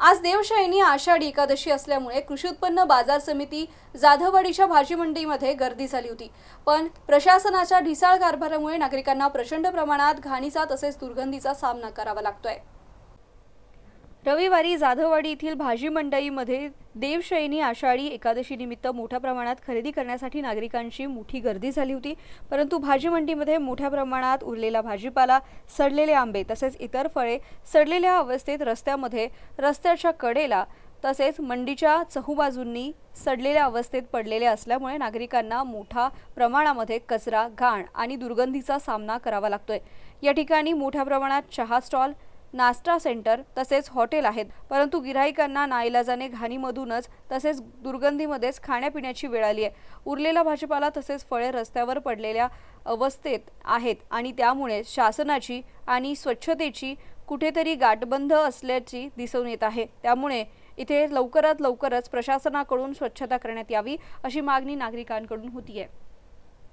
आज देवशाहीनी आषाढी एकादशी असल्यामुळे कृषी उत्पन्न बाजार समिती जाधववाडीच्या भाजी मंडईमध्ये गर्दी झाली होती. पण प्रशासनाच्या ढिसाळ कारभारामुळे नागरिकांना प्रचंड प्रमाणात घाणीचा तसेच दुर्गंधीचा सामना करावा लागतोय. रविवारी जाधववाडी येथील भाजी मंडईमध्ये देवशयनी आषाढी एकादशी निमित्त मोठ्या प्रमाणात खरेदी करण्यासाठी नागरिकांची मोठी गर्दी झाली होती. परंतु भाजी मंडीमध्ये मोठ्या प्रमाणात उरलेला भाजीपाला सडलेले आंबे तसेच इतर फळे सडलेल्या अवस्थेत रस्त्यामध्ये रस्त्याच्या कडेला तसेच मंडीच्या चहूबाजूंनी सडलेल्या अवस्थेत पडलेले असल्यामुळे नागरिकांना मोठ्या प्रमाणामध्ये कचरा घाण आणि दुर्गंधीचा सामना करावा लागतोय. या ठिकाणी मोठ्या प्रमाणात चहा स्टॉल नाश्ता सेंटर तसेच हॉटेल आहेत. परंतु गिराहिकांना नाईलाजाने घाणीमधूनच तसेच दुर्गंधीमध्येच खाण्यापिण्याची वेळ आली आहे. उरलेला भाजीपाला तसेच फळे रस्त्यावर पडलेल्या अवस्थेत आहेत आणि त्यामुळे शासनाची आणि स्वच्छतेची कुठेतरी गाठबंध असल्याची दिसून येत आहे. त्यामुळे इथे लवकरात लवकरच प्रशासनाकडून स्वच्छता करण्यात यावी अशी मागणी नागरिकांकडून होती आहे